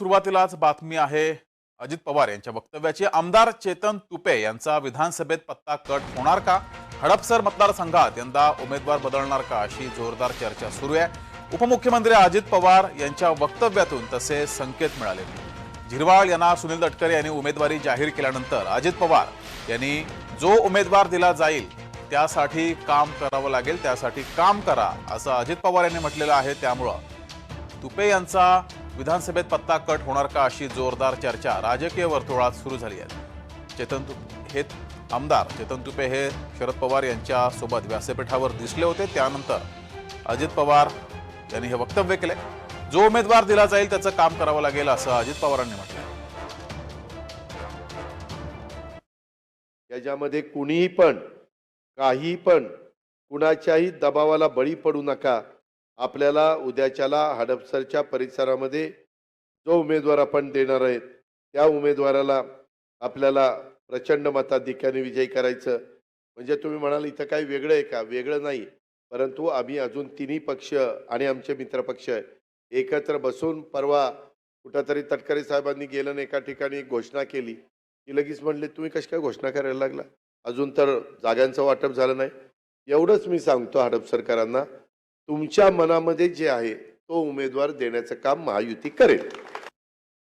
सुरुवातीलाच बातमी आहे अजित पवार यांच्या वक्तव्याची. आमदार चेतन तुपे यांचा विधानसभेत पत्ता कट होणार का? हडपसर मतदारसंघात यंदा उमेदवार बदलणार का अशी जोरदार चर्चा सुरू आहे. उपमुख्यमंत्री अजित पवार यांच्या वक्तव्यातून तसे संकेत मिळाले. झिरवाळ यांना सुनील तटकरे यांनी उमेदवारी जाहीर केल्यानंतर अजित पवार यांनी जो उमेदवार दिला जाईल त्यासाठी काम करावं लागेल त्यासाठी काम करा असं अजित पवार यांनी म्हटलेलं आहे. त्यामुळं तुपे यांचा विधानसभेत पत्ता कट होणार का अशी जोरदार चर्चा राजकीय वर्तुळात सुरू झाली आहे. चेतन हे आमदार चेतन तुपे हे शरद पवार यांच्यासोबत व्यासपीठावर दिसले होते. त्यानंतर अजित पवार यांनी हे वक्तव्य केले. जो उमेदवार दिला जाईल त्याचं काम करावं लागेल असं अजित पवारांनी म्हटलं. याच्यामध्ये कुणीही पण काही पण कुणाच्याही दबावाला बळी पडू नका. आपल्याला उद्याच्याला हडपसरच्या परिसरामध्ये जो उमेदवार आपण देणार आहेत त्या उमेदवाराला आपल्याला प्रचंड मताधिक्याने विजयी करायचं. म्हणजे तुम्ही म्हणाल इथं काही वेगळं आहे का? वेगळं नाही. परंतु आम्ही अजून तिन्ही पक्ष आणि आमचे मित्रपक्ष एकत्र बसून परवा कुठंतरी तटकरे साहेबांनी गेलं आणि एका ठिकाणी घोषणा केली. की लगेच म्हणले तुम्ही कशी काय घोषणा करायला लागला? अजून तर जागांचं वाटप झालं नाही. एवढंच मी सांगतो हडप सरकारांना तुमच्या मनामध्ये जे आहे तो उमेदवार देण्याचं काम महायुती करेल.